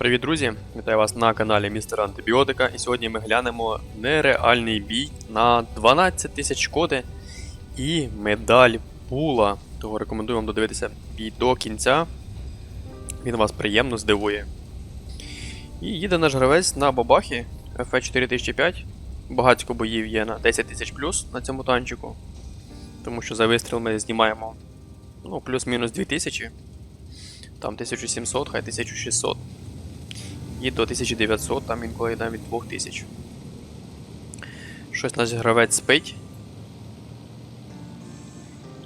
Привіт, друзі! Вітаю вас на каналі Містера Антибіотика. І сьогодні ми глянемо нереальний бій на 12 тисяч шкоди і медаль пула. Того рекомендую вам додивитися бій до кінця. Він вас приємно здивує. І їде наш гравець на бабахі FE 4005. Багатько боїв є на 10 тисяч плюс на цьому танчику. Тому що за вистріл ми знімаємо ну, плюс-мінус 2000. Там 1700, хай 1600 і до 1900, там інколи навіть 2000. Щось наш гравець спить.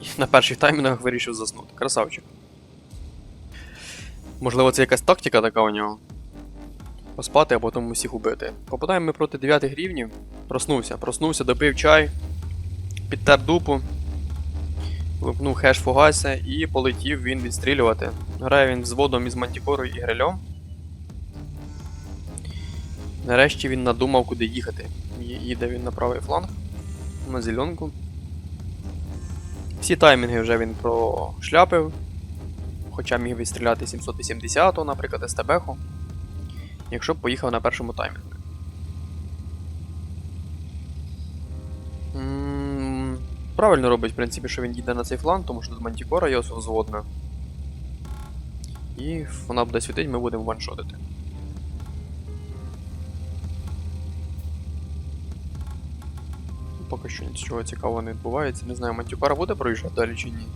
І на перших таймінгах вирішив заснути. Красавчик. Можливо, це якась тактика така у нього. Поспати, а потім усіх убити. Попадаємо ми проти 9 рівнів. Проснувся, проснувся, допив чай, підтер дупу, вимкнув хеш фугася і полетів він відстрілювати. Грає він взводом із мантікорою і грильом. Нарешті він надумав, куди їхати. Їде він на правий фланг, на зеленку. Всі таймінги вже він прошляпив. Хоча міг відстріляти 780-го, наприклад, СТБ-ху. Якщо б поїхав на першому таймінгу. Правильно робить, в принципі, що він їде на цей фланг, тому що тут мантікора є взводна. І вона буде світить, ми будемо ваншотити. Поки що нічого цікавого не відбувається. Не знаю, Мантюкара буде проїжджати далі чи ні.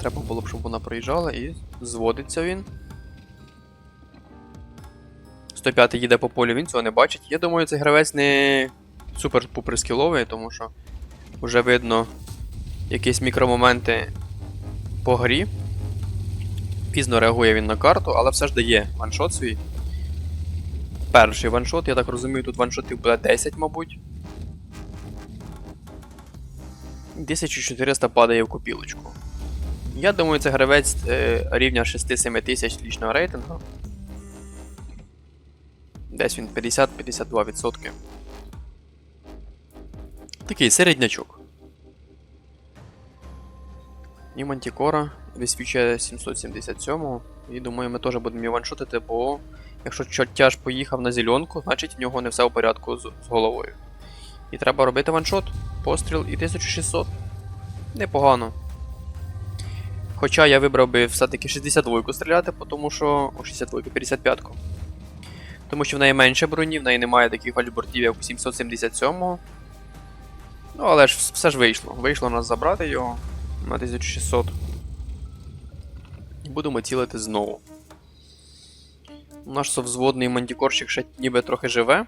Треба було б, щоб вона проїжджала і зводиться він. 105 їде по полю, він цього не бачить. Я думаю, цей гравець не супер-пупер скіловий, тому що вже видно якісь мікромоменти по грі. Пізно реагує він на карту, але все ж дає ваншот свій. Перший ваншот, я так розумію, тут ваншотів буде 10, мабуть. 1400 падає в копілочку. Я думаю, це гравець е, рівня 6-7 тисяч лічного рейтингу. Десь він 50-52%. Такий середнячок. І Мантікора висвічує 777 І думаю, ми теж будемо його бо якщо чортяж поїхав на зеленку, значить в нього не все в порядку з, з головою. І треба робити ваншот, постріл і 1600. Непогано. Хоча я вибрав би все-таки 62-ку стріляти, тому що. О, 62-ку, 55-ку. Тому що в неї менше броні, в неї немає таких фальшбортів, як у 777. Ну, але ж все ж вийшло. Вийшло нас забрати його на 1600. І будемо цілити знову. Наш совзводний мантікорщик ще ніби трохи живе.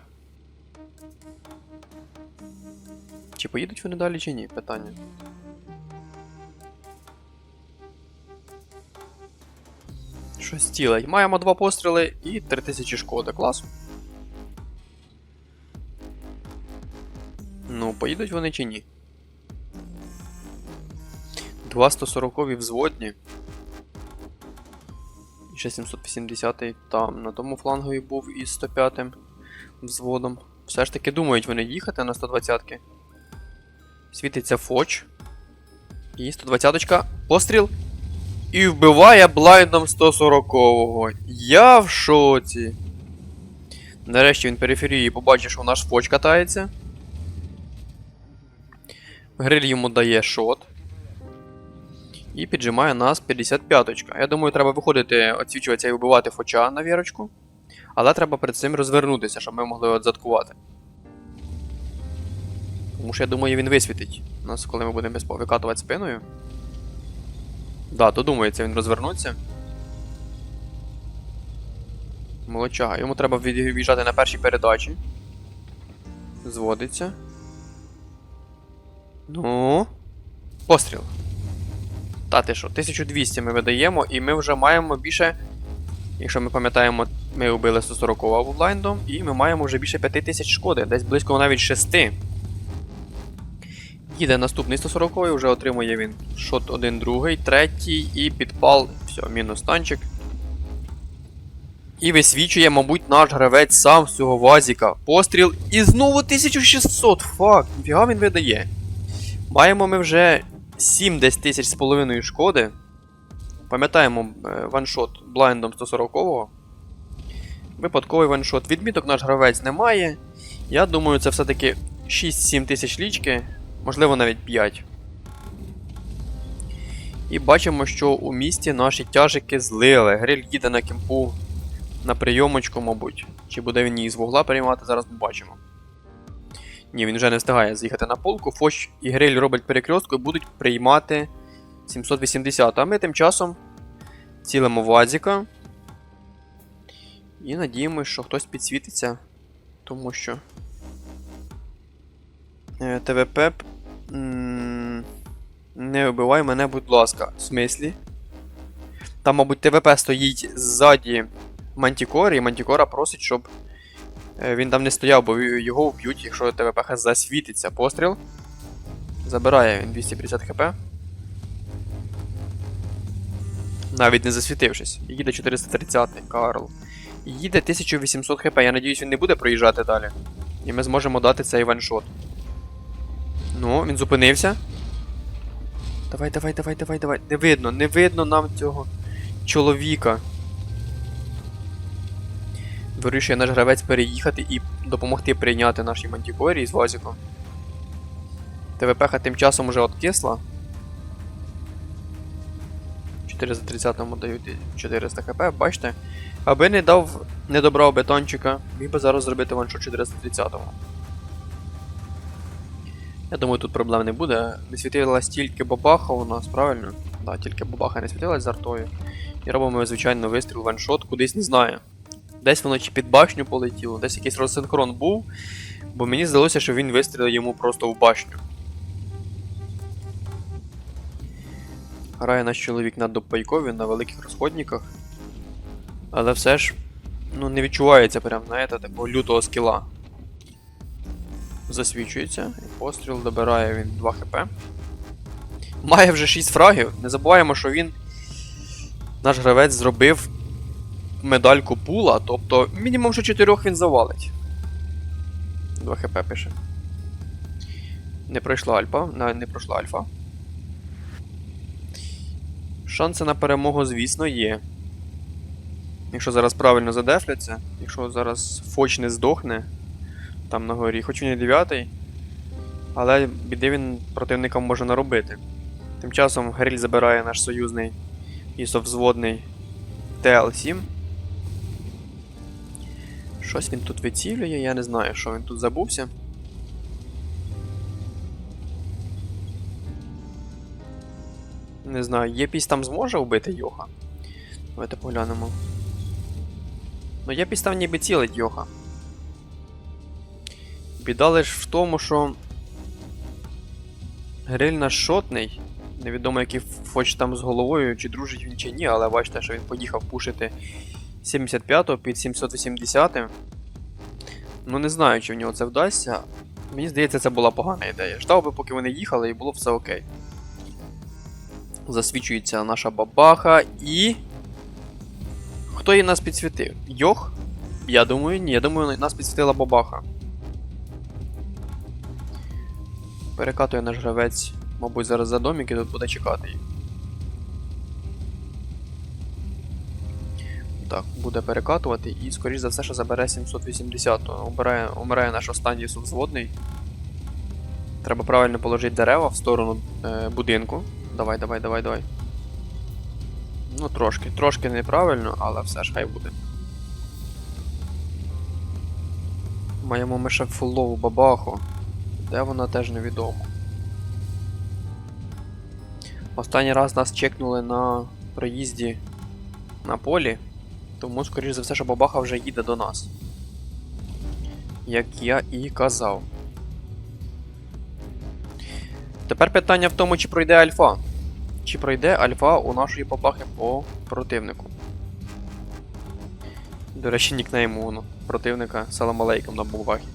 Чи поїдуть вони далі, чи ні? Питання. Щось цілить. Маємо два постріли і 3000 шкоди. Клас. Ну, поїдуть вони чи ні? Два 140 взводні. І ще 780 там на тому флангові був із 105 взводом. Все ж таки думають вони їхати на 120-ки. Світиться фоч. І 120-ка. Постріл. І вбиває блайндом 140-го. Я в шоці. Нарешті він периферії побачив, що наш фоч катається. Гриль йому дає шот. І піджимає нас 55-очка. Я думаю, треба виходити, оцвічуватися і вбивати фоча на вірочку. Але треба перед цим розвернутися, щоб ми могли отзаткувати. Тому що я думаю, він висвітить нас, коли ми будемо викатувати спиною. Да, додумається він розвернуться. Молодчага. Йому треба від- в'їжджати на першій передачі. Зводиться. Ну. Постріл. Та ти що, 1200 ми видаємо, і ми вже маємо більше. Якщо ми пам'ятаємо, ми вбили 140 блайндом, і ми маємо вже більше 5000 шкоди, десь близько навіть 6. Їде наступний 140 вже отримує він шот один другий, третій і підпал. Все, мінус танчик. І висвічує, мабуть, наш гравець сам з цього вазіка. Постріл і знову 1600. Фак, ніфіга він видає. Маємо ми вже 7 десь тисяч з половиною шкоди. Пам'ятаємо е, ваншот блайндом 140-го. Випадковий ваншот. Відміток наш гравець не має. Я думаю, це все-таки 6-7 тисяч лічки, можливо навіть 5. І бачимо, що у місті наші тяжики злили. Гриль їде на кемпу на прийомочку, мабуть. Чи буде він її з вугла приймати, зараз побачимо. Ні, він вже не встигає з'їхати на полку. Фоч і Гриль роблять перекрестку і будуть приймати 780. А ми тим часом цілимо Вазіка. І надіємося, що хтось підсвітиться, тому що. Е, ТВП. Не вбивай мене, будь ласка. В смислі? Там, мабуть, ТВП стоїть ззаді Мантікори, і Мантікора просить, щоб е, він там не стояв, бо його вб'ють, якщо ТВП засвітиться. Постріл. Забирає він 250 хп. Навіть не засвітившись. Їде 430 Карл. Їде 1800 хп. Я надіюсь, він не буде проїжджати далі. І ми зможемо дати цей ваншот. Ну, він зупинився. Давай, давай, давай, давай, давай. Не видно, не видно нам цього чоловіка. Вирішує наш гравець переїхати і допомогти прийняти нашій мантікорі з Вазіком. ТВП тим часом уже откисла. 430-му дають 400 хп, бачите? Аби не дав, не добрав бетончика, міг би зараз зробити ваншот 430-му. Я думаю, тут проблем не буде. Не світилась тільки бабаха у нас, правильно? Да, тільки бабаха не світилась з артою. І робимо, звичайно, вистріл ваншот, кудись не знаю. Десь воно чи під башню полетіло, десь якийсь розсинхрон був, бо мені здалося, що він вистрілив йому просто в башню. Грає наш чоловік на допайкові на великих розходниках. Але все ж ну, не відчувається прям, знаєте, такого лютого скіла. Засвічується, і постріл добирає він 2 хп. Має вже 6 фрагів. Не забуваємо, що він. Наш гравець зробив медальку пула, тобто мінімум що 4 він завалить. 2 хп пише. Не пройшла альфа. Не, не пройшла альфа. Шанси на перемогу, звісно, є. Якщо зараз правильно задефляться, якщо зараз Фоч не здохне там на горі, хоч він і 9, але біди він противникам може наробити. Тим часом Гриль забирає наш союзний ісовзводний ТЛ-7. Щось він тут вицілює, я не знаю, що він тут забувся. Не знаю, Єпісь там зможе вбити Йоха? Давайте поглянемо. Ну, Єпісь там ніби цілить Йоха. Біда лиш в тому, що. Гриль наш шотний. Невідомо, який фоч там з головою, чи дружить він чи ні, але бачите, що він поїхав пушити 75-го під 780 Ну не знаю, чи в нього це вдасться. Мені здається, це була погана ідея. Ждав би, поки вони їхали, і було все окей. Засвічується наша бабаха і. Хто її нас підсвітив? Йох? Я думаю, ні. Я думаю, нас підсвітила бабаха. Перекатує наш гравець, мабуть, зараз за домик і тут буде чекати їх. Так, буде перекатувати і, скоріш за все, що забере 780. Умирає, умирає наш останній субзводний. Треба правильно положити дерева в сторону е, будинку. Давай, давай, давай, давай. Ну, трошки, трошки неправильно, але все ж хай буде. Маємо ми ще фулову бабаху. Де вона теж невідомо. Останній раз нас чекнули на проїзді на полі, тому, скоріш за все, що бабаха вже їде до нас. Як я і казав. Тепер питання в тому, чи пройде альфа. Чи пройде альфа у нашої бабахи по противнику. До речі, нікнейм у противника салам алейкум на бабахі.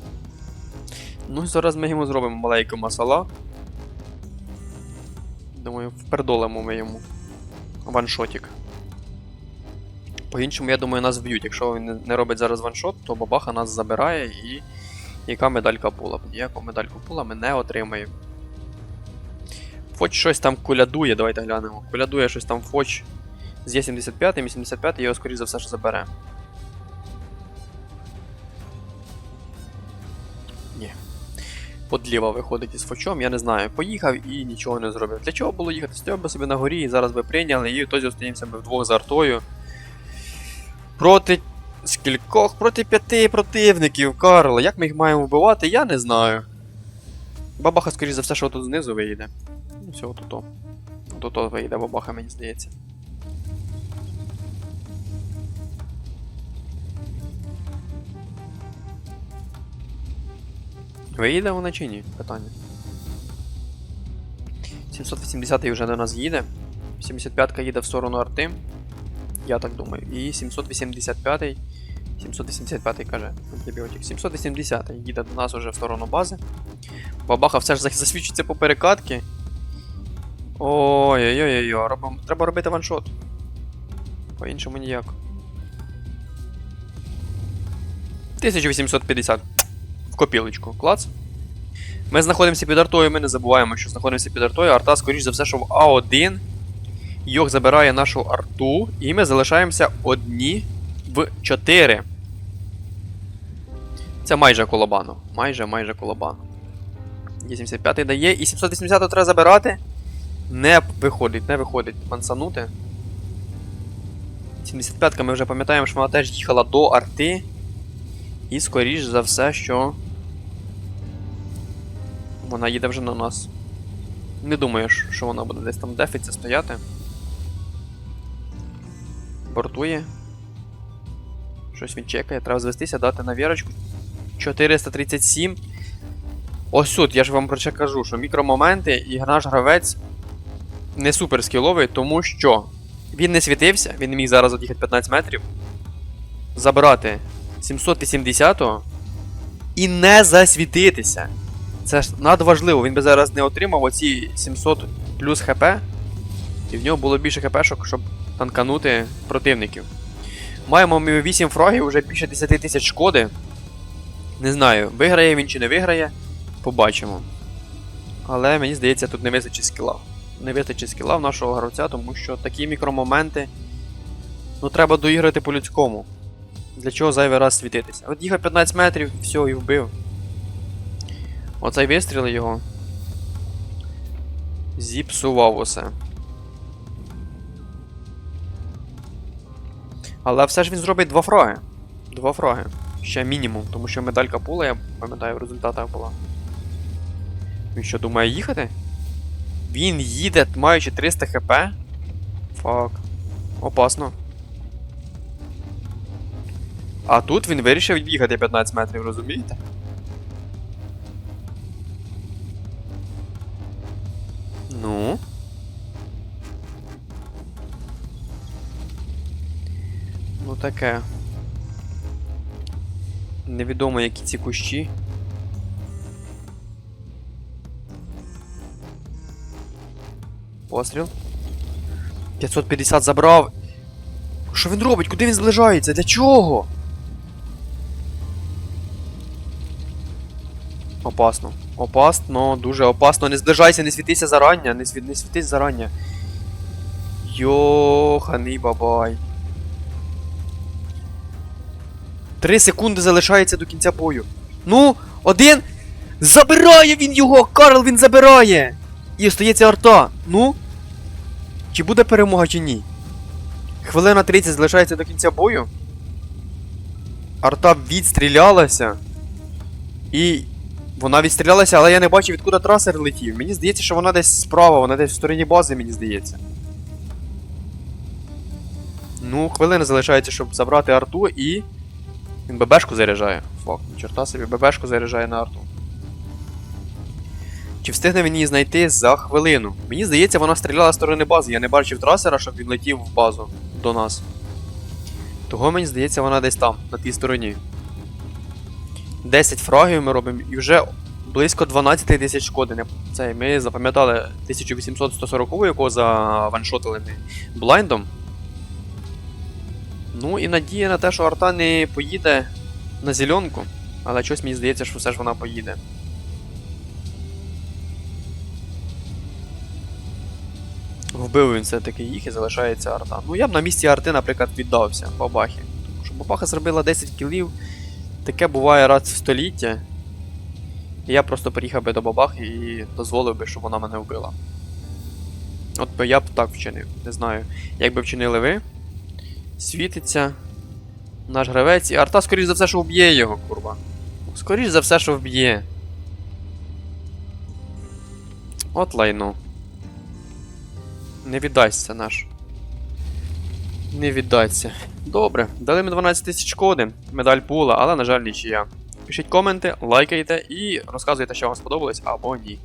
Ну зараз ми йому зробимо маленьку масала. Думаю, впердолимо ми йому ваншотик. По-іншому, я думаю, нас вб'ють. Якщо він не- робить зараз ваншот, то бабаха нас забирає і. Яка медалька пула? Ніяку медальку пула ми не отримаємо. Фоч щось там кулядує, давайте глянемо. Кулядує щось там Фоч з Є75, і 75 його, скоріш за все, що забере. Подліва виходить із фочом, я не знаю. Поїхав і нічого не зробив. Для чого було їхати? Стояв би собі на горі і зараз би прийняли, і хтось зустрінемося би вдвох з артою. Проти скількох? Проти п'яти противників, Карл. Як ми їх маємо вбивати, я не знаю. Бабаха, скоріш за все, що тут знизу виїде. Ну, все, то-то. То-то виїде бабаха, мені здається. Виїде вона чи ні? Питання. 780 вже до нас їде. 75 їде в сторону арти. Я так думаю. І 785 785 каже антибіотик. 780 їде до нас уже в сторону бази. Бабаха все ж зас- засвідчиться по перекатки. Ой-ой-ой, робимо. Треба робити ваншот. По-іншому ніяк. 1850. Копілочку. Клац. Ми знаходимося під артою, ми не забуваємо, що знаходимося під артою. Арта, скоріш за все, що в А1. Йох забирає нашу арту, і ми залишаємося одні в 4. Це майже колобану. Майже, майже колобану. 85 дає, і 780 треба забирати. Не виходить, не виходить мансанути. 75-ка ми вже пам'ятаємо, що вона теж їхала до арти. І скоріш за все, що. Вона їде вже на нас. Не думаю, що вона буде десь там дефіці стояти. Бортує. Щось він чекає, треба звестися, дати на вірочку. 437. Ось тут, я ж вам про це кажу, що мікромоменти і наш гравець не супер скіловий, тому що він не світився, він не міг зараз од'їхати 15 метрів. Забрати 780-го і не засвітитися. Це ж надважливо, він би зараз не отримав оці 700 плюс хп, і в нього було більше хпшок, щоб танканути противників. Маємо ми 8 фрагів, вже більше 10 тисяч шкоди. Не знаю, виграє він чи не виграє, побачимо. Але мені здається, тут не вистачить скіла. Не вистачить скіла в нашого гравця, тому що такі мікромоменти. Ну, треба доіграти по-людському. Для чого зайвий раз світитися? От їхав 15 метрів, все, і вбив. Оцей вистріл його. Зіпсував усе. Але все ж він зробить два фраги. Два фраги. Ще мінімум, тому що медалька пула, я пам'ятаю, в результатах була. Він що, думає їхати? Він їде, маючи 300 хп. Фак. Опасно. А тут він вирішив відбігати 15 метрів, розумієте? Ну. Ну таке. Невідомо, які ці кущі. Постріл. 550 забрав. Що він робить? Куди він зближається? Для чого? Опасно. Опасно, дуже опасно. Не зближайся, не світися зарання, не, сві... не світись зарання. Йоханий бабай. Три секунди залишається до кінця бою. Ну, один. Забирає він його! Карл він забирає! І остається арта. Ну? Чи буде перемога, чи ні? Хвилина 30 залишається до кінця бою. Арта відстрілялася. І. Вона відстрілялася, але я не бачу, відкуди трасер летів. Мені здається, що вона десь справа, вона десь в стороні бази, мені здається. Ну, хвилина залишається, щоб забрати арту і. Він ББшку заряджає. Фак, чорта собі ББшку заряджає на арту. Чи встигне він її знайти за хвилину? Мені здається, вона стріляла з сторони бази. Я не бачив трасера, щоб він летів в базу до нас. Того мені здається, вона десь там, на тій стороні. 10 фрагів ми робимо і вже близько 12 тисяч шкоди. Це ми запам'ятали 1840, якого заваншотили ми блайндом. Ну і надія на те, що арта не поїде на зеленку, але щось мені здається, що все ж вона поїде. Вбив він все-таки їх і залишається арта. Ну я б на місці арти, наприклад, віддався бабахі. Тому що бабаха зробила 10 кілів. Таке буває раз в століття. Я просто приїхав би до бабах і дозволив би, щоб вона мене вбила. От би я б так вчинив. Не знаю. Як би вчинили ви? Світиться. Наш гравець, і арта, скоріш за все, що вб'є його, курва. Скоріш за все, що вб'є. От лайно. Не віддасться наш. Не віддасться. Добре, дали ми 12 тисяч шкоди, медаль пула, але, на жаль, нічия. Пишіть коменти, лайкайте і розказуйте, що вам сподобалось або ні.